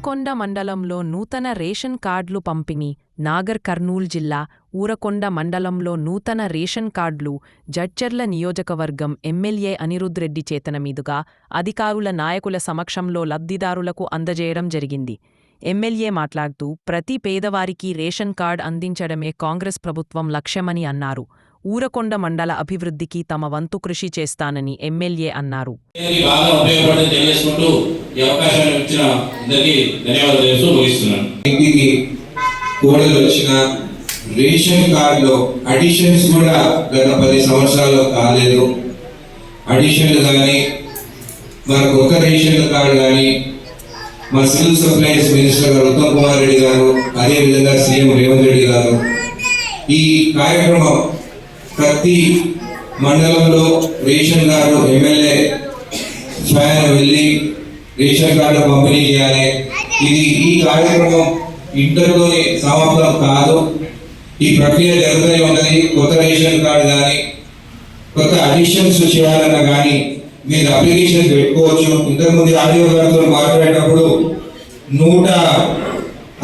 ఊరకొండ మండలంలో నూతన రేషన్ కార్డులు పంపిణీ నాగర్ కర్నూల్ జిల్లా ఊరకొండ మండలంలో నూతన రేషన్ కార్డులు జడ్చర్ల నియోజకవర్గం ఎమ్మెల్యే అనిరుద్ రెడ్డి చేతన మీదుగా అధికారుల నాయకుల సమక్షంలో లబ్ధిదారులకు అందజేయడం జరిగింది. ఎమ్మెల్యే మాట్లాడుతూ ప్రతి పేదవారికి రేషన్ కార్డ్ అందించడమే కాంగ్రెస్ ప్రభుత్వం లక్ష్యమని అన్నారు. ఊరకొండ మండల అభివృద్ధికి తమ వంతు కృషి చేస్తానని ఎమ్మెల్యే అన్నారు. రేషన్ కార్డులో అడిషన్స్ కూడా గత పది సంవత్సరాల్లో కాలేదు. అడిషన్లు కానీ మనకు ఒక రేషన్ కార్డు కానీ మా సివిల్ సప్లైస్ మినిస్టర్ గారు ఉత్తమ్ కుమార్ రెడ్డి గారు అదేవిధంగా సీఎం రేవంత్ రెడ్డి గారు ఈ కార్యక్రమం ప్రతి మండలంలో రేషన్ కార్డు ఎమ్మెల్యే స్వయం వెళ్ళి రేషన్ కార్డు పంపిణీ చేయాలి. ఇది ఈ కార్యక్రమం ఇంటర్లోనే సమాప్తం కాదు. ఈ ప్రక్రియ జరుగుతూనే ఉన్నది. కొత్త రేషన్ కార్డు కానీ కొత్త అడిషన్స్ చేయాలన్నా కానీ మీరు అప్లికేషన్ పెట్టుకోవచ్చు. ఇంతకుముందు ఆడియో గారితో మాట్లాడేటప్పుడు నూట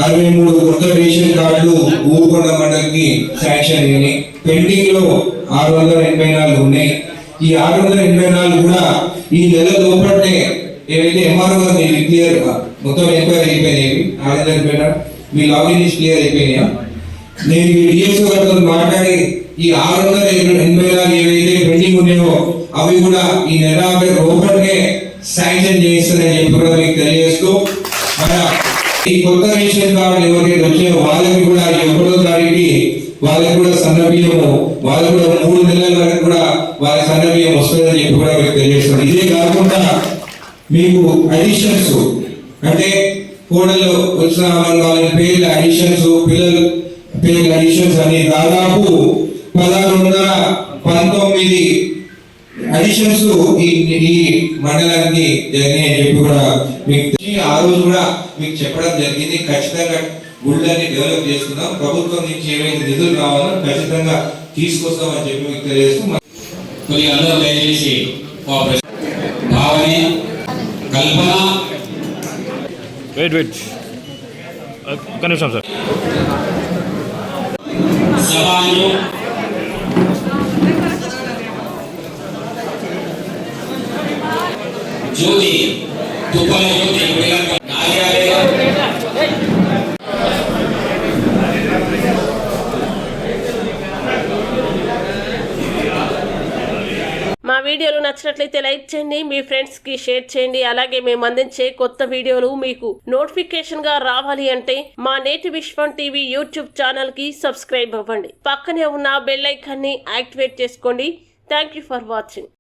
అరవై మూడు కొత్త రేషన్ కార్డులు ఊరుకొండ మండలికి శాంక్షన్ అయినాయి. పెండింగ్లో ఆరు వందల ఎనభై నాలుగు ఉన్నాయి. ఈ ఆరు వందల ఎనభై నాలుగు కూడా ఈ నెల లోపలనే ఏవైతే ఎంఆర్ఓ గారు క్లియర్ మొత్తం ఎంక్వైరీ అయిపోయినాయి ఆరు వందల ఎనభై నాలుగు. మీ లాగిన్ లిస్ట్ క్లియర్ అయిపోయినాయా? నేను ఈ డిఎస్ఓ గారితో మాట్లాడి ఈ ఆరు వందల ఎనభై నాలుగు ఏవైతే పెండింగ్ ఉన్నాయో అవి కూడా ఈ నెల లోపలనే శాంక్షన్ చేస్తుందని చెప్పి కూడా మీకు తెలియజేస్తూ మన ఈ కొత్త రేషన్ కార్డు వాళ్ళకి కూడా ఈ ఒకటో తారీఖుకి వాళ్ళకి కూడా సన్నబియ్యము వాళ్ళకి కూడా మూడు నెలల వరకు కూడా వాళ్ళ సన్నబియ్యం వస్తుందని చెప్పి కూడా మీకు తెలియజేస్తాను ఇదే కాకుండా మీకు అడిషన్స్ అంటే కోడలు వచ్చిన వాళ్ళ వాళ్ళ పేర్ల అడిషన్స్ పిల్లలు పేర్ల అడిషన్స్ అని దాదాపు పదహారు వందల పంతొమ్మిది అడిషన్స్ ఈ మండలానికి జరిగినాయి అని చెప్పి కూడా మీకు ఆ రోజు కూడా మీకు చెప్పడం జరిగింది. ఖచ్చితంగా గుళ్ళని డెవలప్ చేసుకుందాం. ప్రభుత్వం నుంచి ఏవైతే నిధులు కావాలో ఖచ్చితంగా తీసుకొస్తామని చెప్పి మీకు తెలియజేస్తూ కొద్దిగా అందరూ దయచేసి కోఆపరేషన్ భావని కల్పన. వెయిట్ వెయిట్ ఒక్క నిమిషం సార్ సవాలు జ్యోతి తుప్పల జ్యోతి నాగరాజు మా వీడియోలు నచ్చినట్లయితే లైక్ చేయండి మీ ఫ్రెండ్స్కి షేర్ చేయండి. అలాగే మేము అందించే కొత్త వీడియోలు మీకు నోటిఫికేషన్గా రావాలి అంటే మా నేటి విశ్వం టీవీ యూట్యూబ్ ఛానల్కి సబ్స్క్రైబ్ అవ్వండి. పక్కనే ఉన్న బెల్ ఐకాన్ని యాక్టివేట్ చేసుకోండి. Thank you for watching